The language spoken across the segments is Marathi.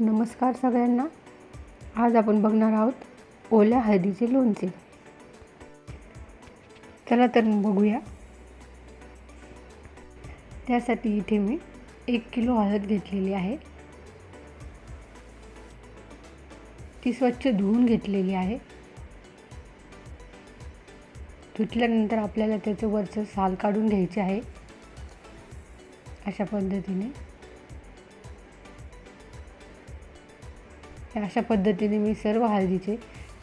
नमस्कार सगळ्यांना. आज आपण बघणार आहोत ओल्या हळदीचे लोणचे. चला तर बघूया. त्यासाठी इथे मी एक किलो हळद घेतलेली आहे. ती स्वच्छ धुवून घेतलेली आहे. धुतल्यानंतर आपल्याला त्याचं वरचं साल काढून घ्यायचे आहे. अशा पद्धतीने. अशा पद्धतीने मी सर्व हळदीचे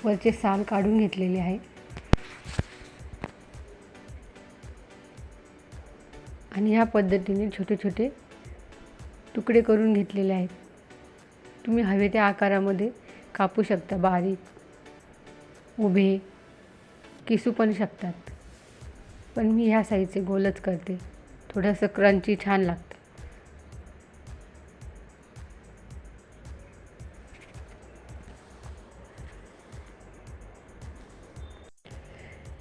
वरचे साल काढून घेतलेले आहे. आणि ह्या पद्धतीने छोटे छोटे तुकडे करून घेतलेले आहेत. तुम्ही हवे त्या आकारामध्ये कापू शकता बारीक उभे किसू पण शकतात. पण मी ह्या साईजचे गोलच करते. थोडंसं क्रंची छान लागतं.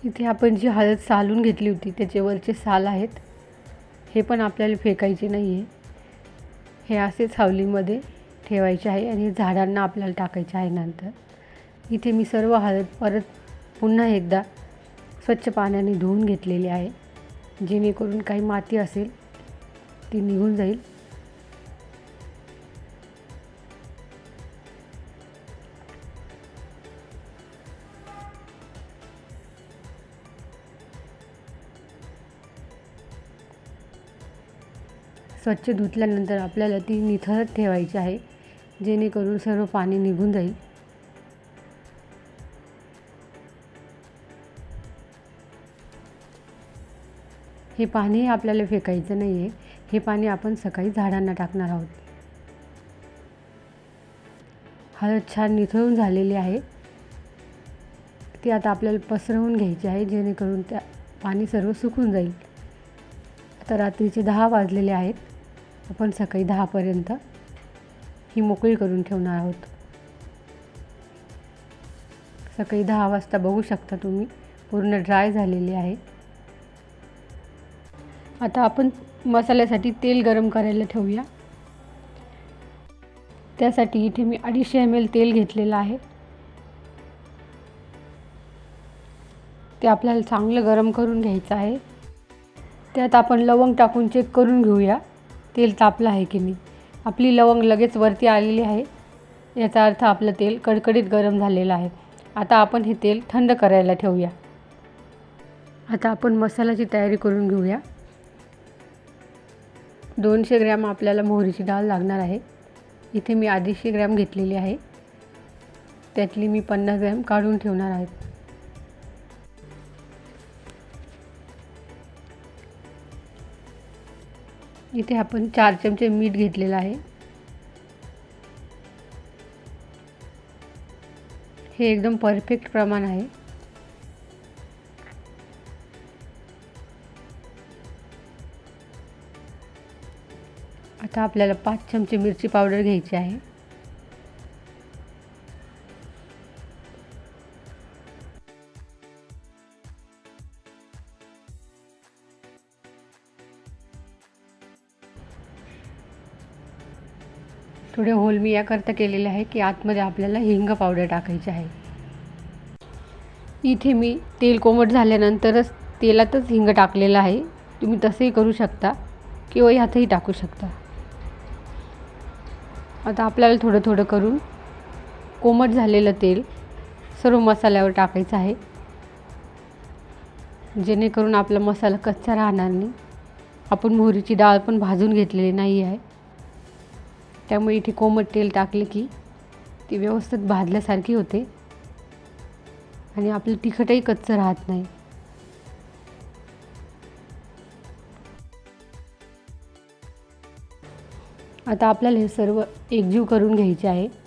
इथे आपण जी हळद सालून घेतली होती त्याचे वरचे साल आहेत हे पण आपल्याला फेकायचे नाही आहे हे असेच सावलीमध्ये ठेवायचे आहे आणि झाडांना आपल्याला टाकायचे आहे नंतर. इथे मी सर्व हळद परत पुन्हा एकदा स्वच्छ पाण्याने धुवून घेतलेली आहे. जेणेकरून काही माती असेल ती निघून जाईल. स्वच्छ धुतल्यानंतर आपल्याला ती निथळत ठेवायची आहे जेणेकरून सर्व पाणी निघून जाईल. हे पाणी आपल्याला फेकायचं नाही आहे हे पाणी आपण सकाळी झाडांना टाकणार आहोत. हळद छान निथळून झालेली आहे. ती आता आपल्याला पसरवून घ्यायची आहे जेणेकरून त्या पाणी सर्व सुकून जाईल. आता रात्रीचे दहा वाजलेले आहेत. आपण सकाळी दहापर्यंत ही मोकळी करून ठेवणार आहोत. सकाळी दहा वाजता बघू शकता तुम्ही पूर्ण ड्राय झालेली आहे. आता आपण मसाल्यासाठी तेल गरम करायला ठेवूया. त्यासाठी इथे मी अडीचशे एम एल तेल घेतलेलं आहे. ते आपल्याला चांगलं गरम करून घ्यायचं आहे. त्यात आपण लवंग टाकून चेक करून घेऊया. तेल तापलं आहे की नाही? आपली लवंग लगेच वरती आलेली आहे. याचा अर्थ आपलं तेल कडकडीत गरम झालेलं आहे. आता आपण हे तेल थंड करायला ठेवूया. आता आपण मसाल्याची तयारी करून घेऊया. दोनशे ग्रॅम आपल्याला मोहरीची डाळ लागणार आहे. इथे मी अडीचशे ग्रॅम घेतलेली आहे. त्यातली मी पन्नास ग्रॅम काढून ठेवणार आहे. इथे आपण चार चमचे मीठ घेतलेलं आहे. हे एकदम परफेक्ट प्रमाण आहे. आता आपल्याला पाच चमचे मिरची पावडर घ्यायची आहे. थोडे होल मी याकरता केलेले आहे की आतमध्ये आपल्याला हिंग पावडर टाकायची आहे. इथे मी तेल कोमट झाल्यानंतरच तेलातच हिंग टाकलेलं आहे. तुम्ही तसंही करू शकता किंवा ह्यातही टाकू शकता. आता आपल्याला थोडं थोडं करून कोमट झालेलं तेल सर्व मसाल्यावर टाकायचं आहे. जेणेकरून आपला मसाला कच्चा राहणार नाही. आपण मोहरीची डाळ पण भाजून घेतलेली नाही आहे. त्यामुळे इथे कोमट तेल टाकले की ती व्यवस्थित भाजल्यासारखी होते. आणि आपलं तिखटही कच्चं राहत नाही. आता आपल्याला हे सर्व एकजीव करून घ्यायचे आहे.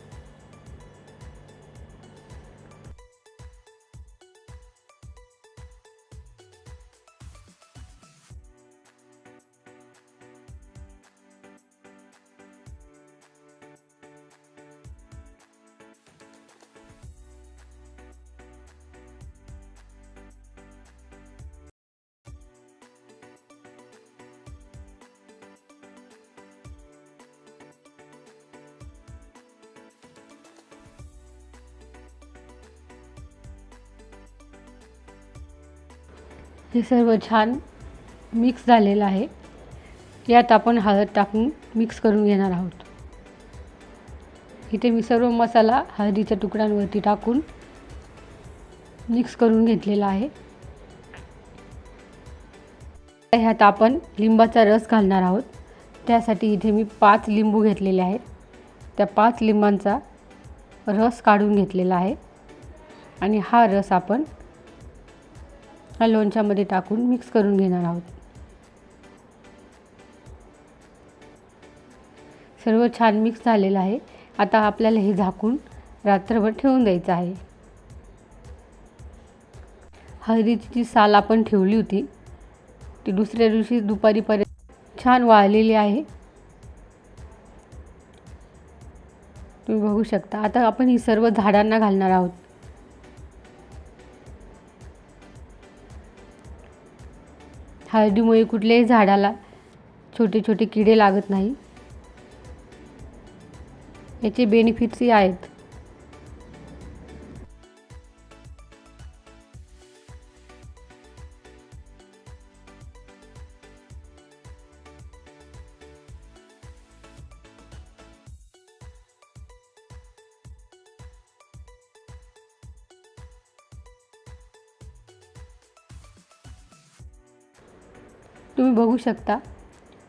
हे सर्व छान मिक्स झालेलं आहे. यात आपण हळद टाकून मिक्स करून घेणार आहोत. इथे मी सर्व मसाला हळदीच्या तुकड्यांवरती टाकून मिक्स करून घेतलेला आहे. ह्यात आपण लिंबाचा रस घालणार आहोत. त्यासाठी इथे मी पाच लिंबू घेतलेले आहेत. त्या पाच लिंबांचा रस काढून घेतलेला आहे. आणि हा रस आपण हा लोणच्यामध्ये टाकून मिक्स करून घेणार आहोत. सर्व छान मिक्स झालेलं आहे. आता आपल्याला हे झाकून रात्रभर ठेवून द्यायचं आहे. हळदीची जी साल आपण ठेवली होती. ती दुसऱ्या दिवशी दुपारीपर्यंत छान वाळलेली आहे. तुम्ही बघू शकता. आता आपण ही सर्व झाडांना घालणार आहोत. हळदीमुळे कुठल्याही झाडाला छोटे छोटे किडे लागत नाही. याचे बेनिफिट्सही आहेत. तुम्ही बघू शकता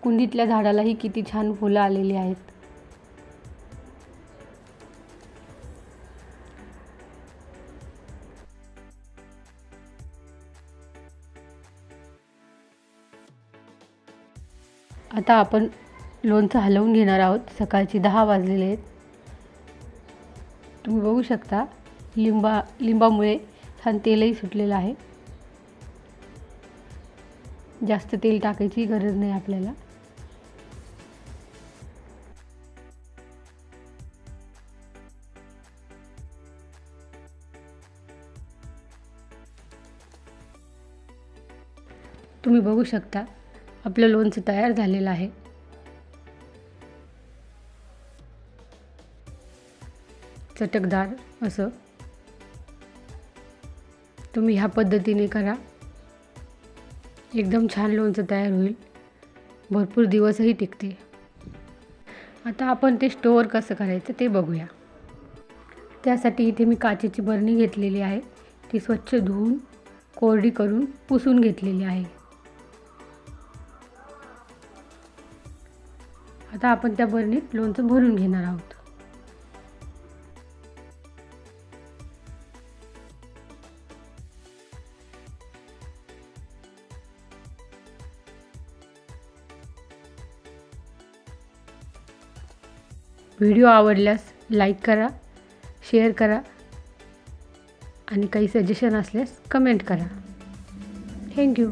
कुंडीतल्या झाडालाही किती छान फुलं आलेली आहेत. आता आपण लोणचं हलवून घेणार आहोत सकाळची दहा वाजलेले आहेत. तुम्ही बघू शकता लिंबा लिंबामुळे छान तेलही सुटलेलं आहे. जास्त तेल टाकायची गरज नाही आपल्याला. तुम्ही बघू शकता आपलं लोणचं तयार झालेलं आहे. चटकदार असं. तुम्ही ह्या पद्धतीने करा. एकदम छान लोणचं तयार होईल. भरपूर दिवसही टिकते. आता आपण ते स्टोअर कसं करायचं ते बघूया. त्यासाठी इथे मी काचेची बरणी घेतलेली आहे. ती स्वच्छ धुवून कोरडी करून पुसून घेतलेली आहे. आता आपण त्या बरणीत लोणचं भरून घेणार आहोत. व्हिडिओ आवडल्यास लाईक करा शेअर करा आणि काही सजेशन असल्यास कमेंट करा. थँक्यू